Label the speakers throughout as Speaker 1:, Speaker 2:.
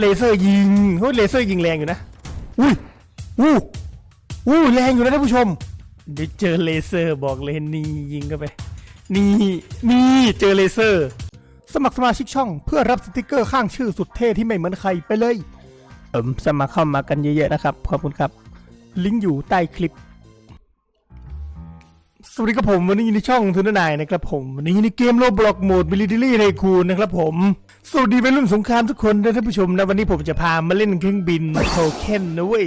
Speaker 1: เลเซอร์ยิงเฮ้ยเลเซอร์ยิงแรงอยู่นะอุ้ยอู้อู้แรงอยู่นะท่านผู้ชม เดี๋ยวเจอเลเซอร์บอกเลยนี่ยิงเข้าไป นี่นี่เจอเลเซอร์ สมัครสมาชิกช่อง เพื่อรับสติกเกอร์ข้างชื่อสุดเท่ที่ไม่เหมือนใครไปเลยเอิมสมัครเข้ามากันเยอะๆนะครับขอบคุณครับ ลิงก์อยู่ใต้คลิปส วัสดีครับผมวันนี้อยู่ในช่องทุนนายนะครับผมวันนี้อยู่ในเกมโลบล็อกโหมดบิลิดิลี่ไทคูนนะครับผมสวัสดีวัยรุ่นสงครามทุกคนนะท่านผู้ชมนะวันนี้ผมจะพามาเล่นเครื่องบินโทเค็นนะเว้ย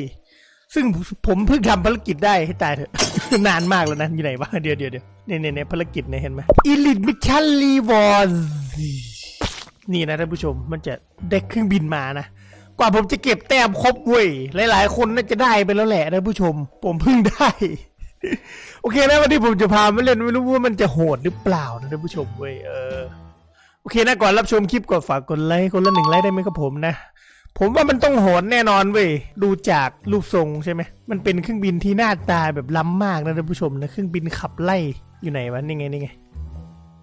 Speaker 1: ซึ่งผมเพิ่งทำภารกิจได้ให้ตายเถอะ นานมากแล้วนะอยู่ไหนวะเดี๋ยวเดี๋ยวเดี๋ยวเนี่ยเนี่ยเนี่ยภารกิจเนี่ยเห็นไหม Elite Mission Rewards นี่นะท่านผู้ชมมันจะได้เครื่องบินมานะกว่าผมจะเก็บแต้มครบเว้ยหลาย ๆ คนน่าจะได้ไปแล้วแหละท่านผู้ชม ผมเพิ่งได้ โอเคนะวันนี้ผมจะพามาเล่นไม่รู้ว่ามันจะโหดหรือเปล่านะท่านผู้ชมเว้ยเออโอเคนะก่อนรับชมคลิปก็ฝากกดไลค์คนละหนึ่งไลค์ได้ไหมครับผมนะ ผมว่ามันต้องโหดแน่นอนเว้ยดูจากรูปทรงใช่ไหมมันเป็นเครื่องบินที่หน้าตาแบบล้ำมากนะท่านผู้ชมนะเครื่องบินขับไล่อยู่ไหนวะนี่ไงนี่ไง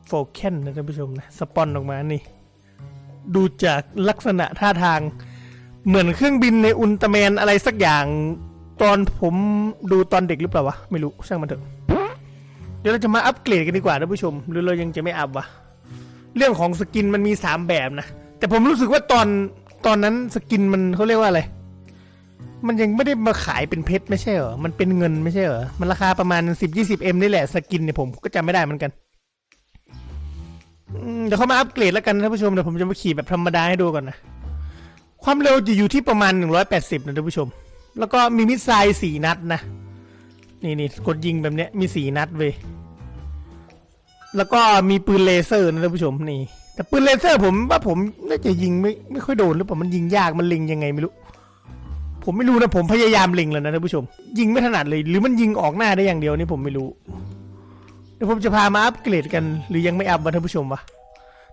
Speaker 1: โฟแคนนะท่านผู้ชมนะสปอนออกมานี่ดูจากลักษณะท่าทางเหมือนเครื่องบินในอุลตร้าแมนอะไรสักอย่าง ตอนผมดูตอนเด็กหรือเปล่าวะ ไม่รู้ช่างมันเถอะ เดี๋ยวเราจะมาอัปเกรดกันดีกว่าท่านผู้ชม หรือเรายังจะไม่อัพวะ เรื่องของสกินมันมีสามแบบนะ แต่ผมรู้สึกว่าตอนตอนนั้นสกินมันเขาเรียกว่าอะไร มันยังไม่ได้มาขายเป็นเพชรไม่ใช่เหรอ มันเป็นเงินไม่ใช่เหรอ มันราคาประมาณสิบยี่สิบเอ็มนี่แหละสกินเนี่ยผมก็จำไม่ได้เหมือนกันเดี๋ยวเขามาอัปเกรดแล้วกันท่านผู้ชมเดี๋ยวผมจะมาขี่แบบธรรมดาให้ดูก่อนนะ ความเร็วจะอยู่ที่ประมาณหนึ่งร้อยแปดสิบนะท่านผู้ชม แล้วก็มีมิสไซล์สี่นัดนะ นี่นี่กดยิงแบบเนี้ยมีสี่นัดเว้ยแล้วก็มีปืนเลเซอร์นะท่านผู้ชมนี่ แต่ปืนเลเซอร์ผมว่าผมน่าจะยิงไม่ไม่ค่อยโดนหรือเปล่ามันยิงยากมันเล็งยังไงไม่รู้ ผมไม่รู้นะผมพยายามเล็งแล้วนะท่านผู้ชม ยิงไม่ถนัดเลย หรือมันยิงออกหน้าได้อย่างเดียวนี่ผมไม่รู้เดี๋ยวผมจะพามาอัปเกรดกันหรือยังไม่อัพวะท่านผู้ชมวะ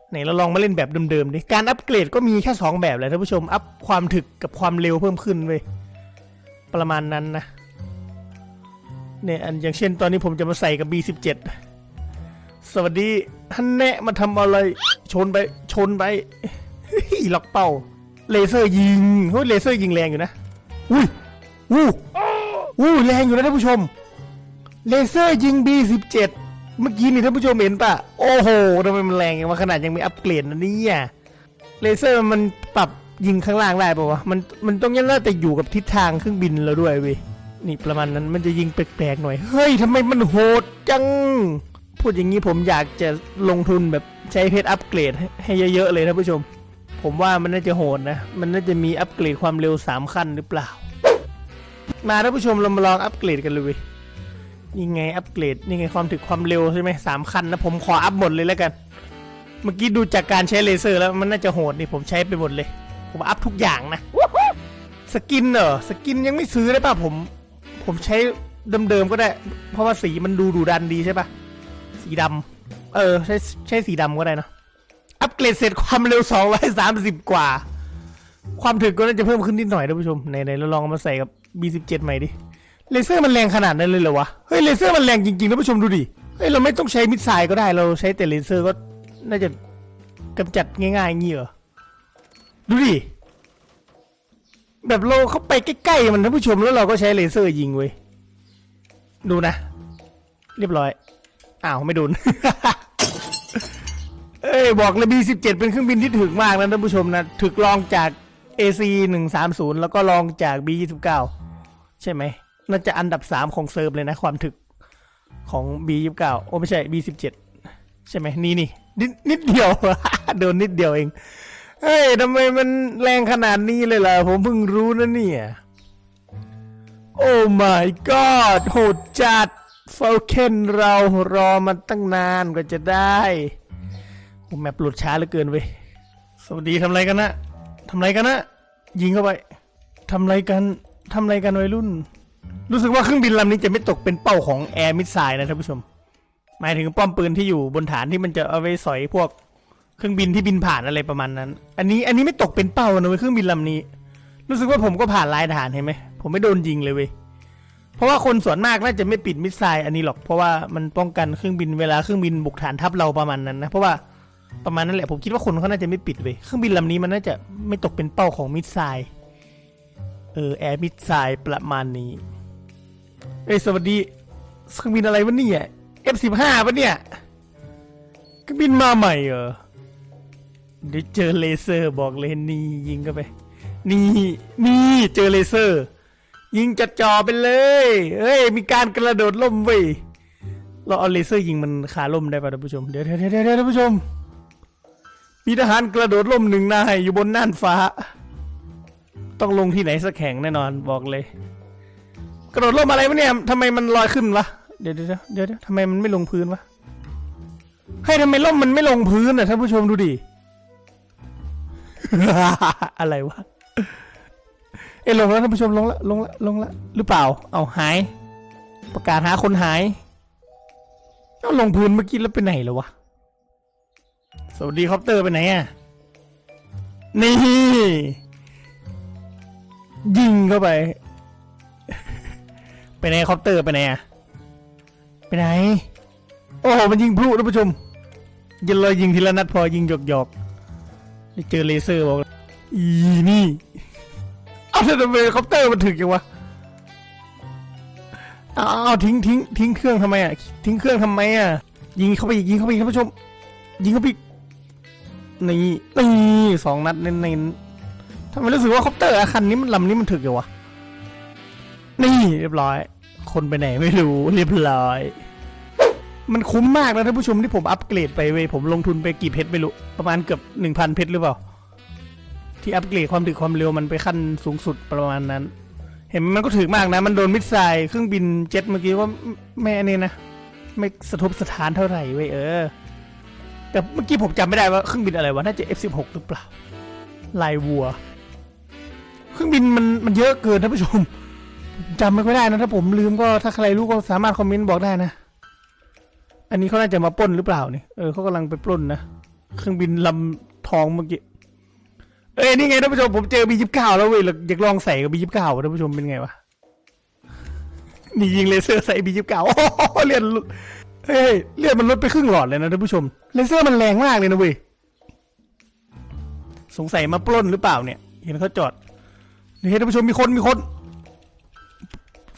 Speaker 1: ไหนเราลองมาเล่นแบบเดิมๆดิการอัปเกรดก็มีแค่สองแบบแหละท่านผู้ชมอัพความถึกกับความเร็วเพิ่มขึ้นเว้ย ประมาณนั้นนะเนี่ยอันอย่างเช่นตอนนี้ผมจะมาใส่กับ B17 สวัสดีท่านแนะมาทำอะไร ชนไปชนไปล็อกเป้า เลเซอร์ยิงเฮ้ยเลเซอร์ยิงแรงอยู่นะอุ้ยอู้อู้แรงอยู่นะท่านผู้ชม เลเซอร์ยิง B17 เมื่อกี้นี่ท่านผู้ชมเห็นปะโอ้โหทำไมมันแรงอย่างว่าขนาดยังไม่อัปเกรดนะเนี่ยเลเซอร์มันปรับ ยิงข้างล่างได้ปะวะ มันมันต้องยันแต่อยู่กับทิศทางเครื่องบินเราด้วยเว้ยนี่ประมาณนั้นมันจะยิงแปลกๆหน่อย เฮ้ยทำไมมันโหดจัง พูดอย่างนี้ผมอยากจะลงทุนแบบใช้เพชรอัปเกรดให้เยอะๆเลยท่านผู้ชม ผมว่ามันน่าจะโหดนะ มันน่าจะมีอัปเกรดความเร็วสามขั้นหรือเปล่า มาท่านผู้ชมเรามาลองอัปเกรดกันเลยเว้ยนี่ไงอัปเกรดนี่ไงความถึกความเร็วใช่ไหมสามขั้นนะผมขออัพหมดเลยแล้วกัน เมื่อกี้ดูจากการใช้เลเซอร์แล้วมันน่าจะโหดนี่ผมใช้ไปหมดเลย ผมอัพทุกอย่างนะ สกินเหรอสกินยังไม่ซื้อได้ป่ะผม ผมใช้เดิมๆก็ได้ เพราะว่าสีมันดูดูดันดีใช่ป่ะ สีดำเออ ใช้ใช้สีดำก็ได้นะอัปเกรดเสร็จความเร็ว 230 กว่า ความถึกก็น่าจะเพิ่มขึ้นนิดหน่อยท่านผู้ชมไหนๆเราลองมาใส่กับ B17 ใหม่ดิเลเซอร์มันแรงขนาดนั้นเลยเหรอวะ เฮ้ยเลเซอร์มันแรงจริงๆท่านผู้ชมดูดิ เฮ้ยเราไม่ต้องใช้มิสไซล์ก็ได้เราใช้แต่เลเซอร์ก็น่าจะกำจัดง่ายง่างงี้เหรอ ดูดิ แบบเราเข้าไปใกล้ๆมันท่านผู้ชมแล้วเราก็ใช้เลเซอร์ยิงเว้ย ดูนะ เรียบร้อย อ้าวไม่โดน เอ้ยบอกเลย B17 เป็นเครื่องบินที่ถึกมากนะท่านผู้ชมนะ ถึกลองจาก AC 130แล้วก็ลองจาก B29 ใช่ไหม น่าจะอันดับ 3 ของเซิร์ฟเลยนะ ความถึกของ B29 โอ้ไม่ใช่ B17 ใช่ไหมนี่นี่นิดเดียว โดนนิดเดียวเอง เฮ้ยทำไมมันแรงขนาดนี้เลยล่ะ ผมเพิ่งรู้นะเนี่ย โอ้ my god โหดจัดเฟลเคนเรารอมันตั้งนานกว่าจะได้ผมแมปหลุดช้าเหลือเกินเว้ย สวัสดีทำไรกันนะทำไรกันนะยิงเข้าไปทำไรกันทำไรกันวัยรุ่น รู้สึกว่าเครื่องบินลำนี้จะไม่ตกเป็นเป้าของแอร์มิสไซล์นะท่านผู้ชม หมายถึงป้อมปืนที่อยู่บนฐานที่มันจะเอาไว้สอยพวก เครื่องบินที่บินผ่านอะไรประมาณนั้น อันนี้อันนี้ไม่ตกเป็นเป้านะเว้ยเครื่องบินลำนี้ รู้สึกว่าผมก็ผ่านลายฐานเห็นไหมผมไม่โดนยิงเลยเว้ยเพราะว่าคนส่วนมากน่าจะไม่ปิดมิสไซล์อันนี้หรอกเพราะว่ามันป้องกันเครื่องบินเวลาเครื่องบินบุกฐานทัพเราประมาณนั้นนะเพราะว่าประมาณนั้นแหละผมคิดว่าคนเขาน่าจะไม่ปิดเว้ยเครื่องบินลำนี้มันน่าจะไม่ตกเป็นเป้าของมิสไซล์เออแอร์มิสไซล์ประมาณนี้เอ้ยสวัสดีเครื่องบินอะไรวะเนี่ย F15 ปะเนี่ยเครื่องบินมาใหม่เหรอ เดี๋ยวเจอเลเซอร์บอกเลยนี่ยิงเข้าไป นี่นี่เจอเลเซอร์ ยิงจัดจ่อไปเลยเอ้ยมีการกระโดดล่มเว้ยเราเอาเลเซอร์ยิงมันขาล่มได้ป่ะท่านผู้ชมเดี๋ยวเดี๋ยวเดี๋ยวเดี๋ยวท่านผู้ชม มีทหารกระโดดล่มหนึ่งนายอยู่บนน่านฟ้า ต้องลงที่ไหนสักแห่งแน่นอนบอกเลย กระโดดล่มอะไรวะเนี่ยทำไมมันลอยขึ้นวะเดี๋ยวเดี๋ยวเดี๋ยวเดี๋ยวทำไมมันไม่ลงพื้นวะให้ทำไมล่มมันไม่ลงพื้นอะท่านผู้ชมดูดิ อะไรวะ เอ้ยลงแล้วท่านผู้ชมลงละลงละลงละหรือเปล่า เอาหาย ประกาศหาคนหายเอาลงพื้นเมื่อกี้แล้วไปไหนแล้ววะ สวัสดีคอปเตอร์ไปไหนอะ นี่ ยิงเข้าไป ไปไหนคอปเตอร์ไปไหนอะ ไปไหน โอ้โหมันยิงพลุท่านผู้ชมยิงเลยยิงทีละนัดพอยิงหยอกหยอกๆ เจอเลเซอร์บอกเลยอีนี่เอาทำไมคอปเตอร์มันถึกยังวะเอาเอาเอาทิ้งทิ้งทิ้งเครื่องทำไมอะทิ้งเครื่องทำไมอะยิงเข้าไปอีกยิงเข้าไปอีกท่านผู้ชม ยิงเข้าไปอีกนี่นี่สองนัดเน้นๆทำไมรู้สึกว่าคอปเตอร์อาคันนี้มันลำนี้มันถึกอยู่วะนี่เรียบร้อย คนไปไหนไม่รู้เรียบร้อย มันคุ้มมากนะท่านผู้ชมที่ผมอัปเกรดไปเว้ยผมลงทุนไปกี่เพชรไม่รู้ ประมาณเกือบหนึ่งพันเพชรหรือเปล่า ที่อัปเกรดความถึกความเร็วมันไปขั้นสูงสุดประมาณนั้น เห็นมันก็ถึกมากนะ มันโดนมิสไซล์เครื่องบินเจ็ตเมื่อกี้ว่าไม่อันนี้นะ ไม่สะทบสถานเท่าไหร่เว้ยเออ แต่เมื่อกี้ผมจำไม่ได้ว่าเครื่องบินอะไรวะน่าจะ F16 หรือเปล่าลายวัว เครื่องบินมันมันเยอะเกินท่านผู้ชมจำไม่ค่อยได้นะถ้าผมลืมก็ถ้าใครรู้ก็สามารถคอมเมนต์บอกได้นะ อันนี้เขาน่าจะมาปล้นหรือเปล่านี่เออเขากำลังไปปล้นนะเครื่องบินลำทองเมื่อกี้เอ้ยนี่ไงท่านผู้ชมผมเจอ B29 แล้วเว้ยอยากลองใส่กับ B29 ว่ะท่านผู้ชมเป็นไงวะนี่ยิงเลเซอร์ใส่ B29 โอ้โหเลือดลดเฮ้ยเลือดมันลดไปครึ่งหลอดเลยนะท่านผู้ชมเลเซอร์มันแรงมากเลยนะเว้ยสงสัยมาปล้นหรือเปล่าเนี่ย เห็นเขาจอดนี่ท่านผู้ชมมีคนมีคน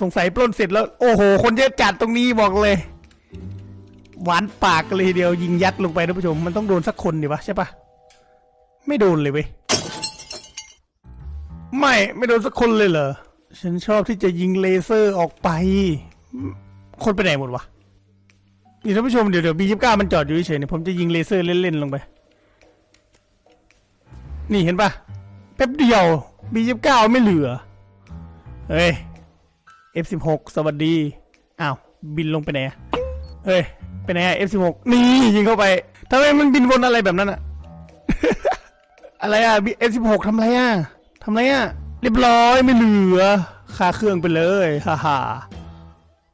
Speaker 1: สงสัยปล้นเสร็จแล้ว โอ้โห คนเยอะจัดตรงนี้บอกเลย หวานปากกันเลยทีเดียวยิงยัดลงไปท่านผู้ชมมันต้องโดนสักคนดิวะใช่ปะไม่โดนเลยเว้ยไม่ไม่โดนสักคนเลยเหรอฉันชอบที่จะยิงเลเซอร์ออกไป คนไปไหนหมดวะนี่ท่านผู้ชมเดี๋ยวเดี๋ยวบียิบเก้ามันจอดอยู่เฉยๆเนี่ยผมจะยิงเลเซอร์เล่นๆลงไป นี่เห็นปะแป๊บเดียวบียิบเก้าไม่เหลือเฮ้ย F16 สวัสดี อ้าว บินลงไปไหนเฮ้ย ไปไหนอะ F16 นี่ยิงเข้าไปทำไมมันบินวนอะไรแบบนั้นอะอะไรอะ F16 ทำไรอะทำไรอะเรียบร้อยไม่เหลือคาเครื่องไปเลยฮ่าฮ่า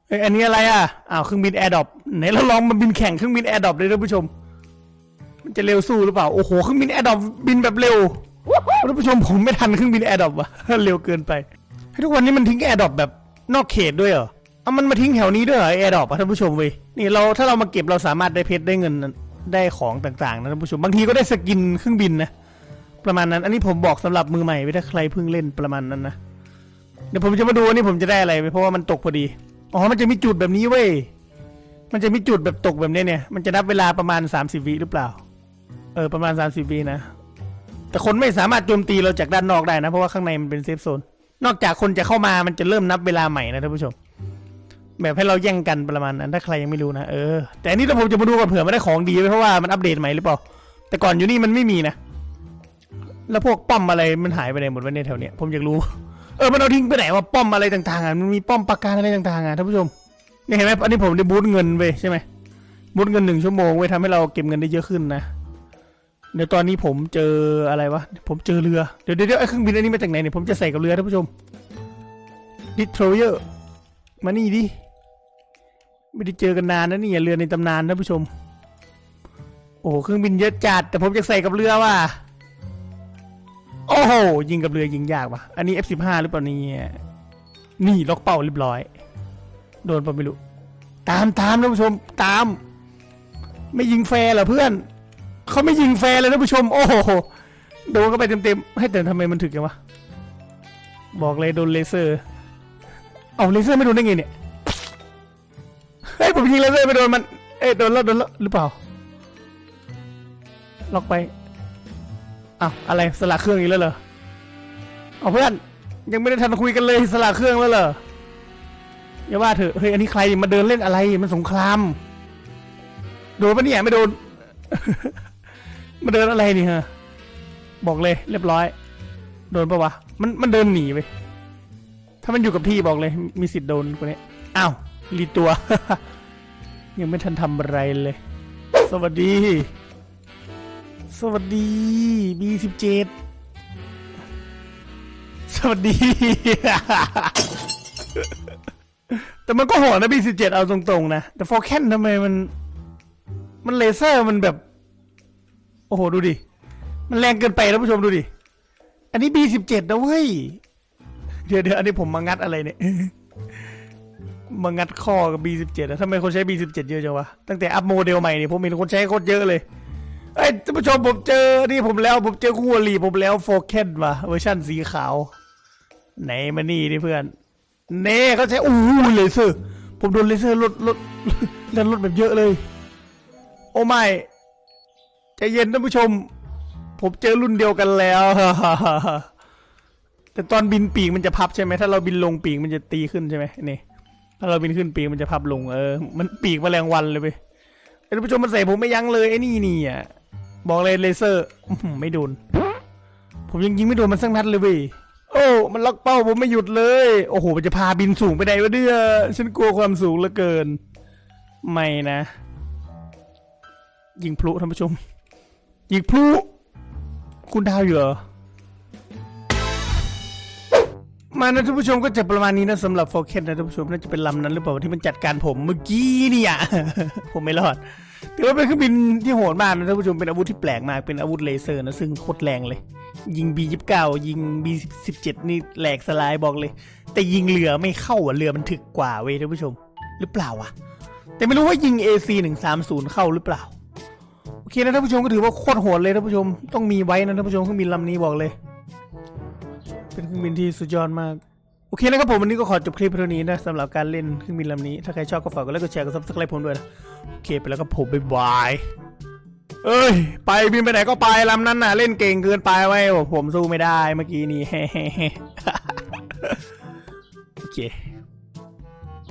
Speaker 1: เอ้ยอันนี้อะไรอะอ้าวเครื่องบินแอร์ดรอปไหนเราลองมาบินแข่งเครื่องบินแอร์ดรอปเลยท่านผู้ชม มันจะเร็วสู้หรือเปล่า โอ้โหเครื่องบินแอร์ดรอปบินแบบเร็วท่านผู้ชมผมไม่ทันเครื่องบินแอร์ดรอปว่ะเร็วเกินไปให้ทุกวันนี้มันทิ้งแอร์ดรอปแบบนอกเขตด้วยเหรอ เอามันมาทิ้งแถวนี้ด้วยเหรอแอร์ดรอปท่านผู้ชมเว้ยนี่เราถ้าเรามาเก็บเราสามารถได้เพชรได้เงินได้ของต่างๆนะท่านผู้ชมบางทีก็ได้สกินเครื่องบินนะประมาณนั้น อันนี้ผมบอกสำหรับมือใหม่ไว้ถ้าใครเพิ่งเล่นประมาณนั้นนะเดี๋ยวผมจะมาดูนี่ผมจะได้อะไรไปเพราะว่ามันตกพอดีอ๋อมันจะมีจุดแบบนี้เว้ยมันจะมีจุดแบบตกแบบนี้เนี่ยมันจะนับเวลาประมาณ 30วิหรือเปล่า เออประมาณ 30วินะแต่คนไม่สามารถโจมตีเราจากด้านนอกได้นะเพราะว่าข้างในมันเป็นเซฟโซนนอกจากคนจะเข้ามามันจะเริ่มนับเวลาใหม่นะท่านผู้ชม แบบให้เราแย่งกันประมาณนั้นถ้าใครยังไม่รู้นะเออแต่อันนี้ถ้าผมจะมาดูก่อนเผื่อไม่ได้ของดีไว้เพราะว่ามันอัปเดตใหม่หรือเปล่าแต่ก่อนอยู่นี่มันไม่มีนะ แล้วพวกป้อมอะไรมันหายไปไหนหมดวะเนี่ยแถวเนี้ยผมอยากรู้เออมันเอาทิ้งไปไหนว่าป้อมอะไรต่างๆอะมันมีป้อมปราการอะไรต่างๆอะท่านผู้ชมนี่เห็นไหมอันนี้ผมได้บูทเงินเว้ใช่ไหมบูทเงินหนึ่งชั่วโมงเว้ทำให้เราเก็บเงินได้เยอะขึ้นนะเดี๋ยวตอนนี้ผมเจออะไรวะผมเจอเรือเดี๋ยวเดี๋ยวเดี๋ยวไอ้เครื่องบินอันนี้มาจากไหนเนี่ยผมจะใส่กับเรือท่านผู้ชมดิทรเยอร์มานี่ดิ ไม่ได้เจอกันนานนะนี่เรือในตำนานท่านผู้ชม โอ้โหเครื่องบินเยอะจัดแต่ผมจะใส่กับเรือว่ะโอ้โหยิงกับเรือยิงยากว่ะอันนี้ F15 หรือเปล่าเนี่ยนี่ล็อกเป้าเรียบร้อย โดนปะไม่รู้ตามตามท่านผู้ชมตาม ไม่ยิงแฟร์เหรอเพื่อนเขาไม่ยิงแฟร์เลยท่านผู้ชม โอ้โหโดนเข้าไปเต็มๆให้แต่ทำไมมันถึกยังวะบอกเลยโดนเลเซอร์เอาเลเซอร์ไม่โดนได้ไงเนี่ย เฮ้ยผมยิงเลเซอร์ไม่โดนมัน เอ้ยโดนแล้วโดนแล้วหรือเปล่า ล็อกไป อ้าวอะไรสละเครื่องอีกแล้วเหรอ เอาเพื่อนยังไม่ได้ทันคุยกันเลยสละเครื่องแล้วเหรอ อย่าว่าเถอะเฮ้ยอันนี้ใครมาเดินเล่นอะไรมันสงคราม โดนปะเนี่ยไม่โดน มาเดินอะไรนี่ฮะ บอกเลย เรียบร้อย โดนปะวะ มันมันเดินหนีไปถ้ามันอยู่กับที่บอกเลย มีสิทธิ์โดนคนนี้อ้าว รีตัว ยังไม่ทันทำอะไรเลย สวัสดี สวัสดีบีสิบเจ็ดสวัสดี แต่มันก็โหดนะบีสิบเจ็ดเอาตรงๆนะ แต่ฟอร์แคนทำไมมัน มันเลเซอร์มันแบบ โอ้โห ดูดิ มันแรงเกินไปท่านผู้ชมดูดิ อันนี้บีสิบเจ็ดนะเว้ย เดี๋ยวเดี๋ยวอันนี้ผมมางัดอะไรเนี่ย มางัดข้อกับ B17 อะทำไมคนใช้ B17 เยอะจังวะ ตั้งแต่อัพโมเดลใหม่นี่ผมเห็นคนใช้โคตรเยอะเลยเอ้ยท่านผู้ชมผมเจอ นี่ผมแล้วผมเจอคู่อริผมแล้วโฟเคนว่ะเวอร์ชันสีขาว ไหนมานี่ดิเพื่อน เน่เขาใช้อู้หูเลเซอร์ ผมโดนเลเซอร์ลดลดเลื่นลดแบบเยอะเลย โอ้ไม่ใจเย็นท่านผู้ชม ผมเจอรุ่นเดียวกันแล้วแต่ตอนบินปีกมันจะพับใช่ไหมถ้าเราบินลงปีกมันจะตีขึ้นใช่ไหมนี่าเราบินขึ้นปีกมันจะพับลงเออ มันปีกแมลงวันเลยไปท่านผู้ชมมันใส่ผมไม่ยั้งเลยไอ้นี่นี่อะบอกเลยเลเซอร์ไม่โดน ผมยังยิงไม่โดนมันสักนัดเลยเว้ยโอ้มันล็อกเป้าผมไม่หยุดเลย โอ้โหมันจะพาบินสูงไปไหนวะเนี่ยฉันกลัวความสูงเหลือเกิน ไม่นะ ยิงพลุท่านผู้ชม ยิงพลุ คุณดาวอยู่เหรอ มานะท่านผู้ชมก็จะประมาณนี้นะสำหรับโฟเคนนะท่านผู้ชมน่าจะเป็นลำนั้นหรือเปล่าที่มันจัดการผมเมื่อกี้เนี่ย ผมไม่รอดถือว่าเป็นเครื่องบินที่โหดมากนะท่านผู้ชมเป็นอาวุธที่แปลกมากเป็นอาวุธเลเซอร์นะซึ่งโคตรแรงเลย ยิง B29 ยิง B17 นี่แหลกสลายบอกเลย แต่ยิงเรือไม่เข้าอะเรือมันถึกกว่าเว้ยท่านผู้ชม หรือเปล่าวะแต่ไม่รู้ว่ายิง AC 130เข้าหรือเปล่าโอเคนะท่านผู้ชมก็ถือว่าโคตรโหดเลยท่านผู้ชมต้องมีไว้นะท่านผู้ชมเครื่องบินลำนี้บอกเลย เป็นเครื่องบินที่สุดยอดมาก โอเคนะครับผมวันนี้ก็ขอจบคลิปเท่านี้นะสำหรับการเล่นเครื่องบินลำนี้ ถ้าใครชอบก็ฝากกดไลค์กดแชร์กดซับสไครป์ผมด้วยนะโอเคไปแล้วก็ผมบ๊ายบายเอ้ย ไปบินไปไหนก็ไปลำนั้นน่ะ เล่นเก่งเกินไปไว้ผมสู้ไม่ได้เมื่อกี้นี้ โอเค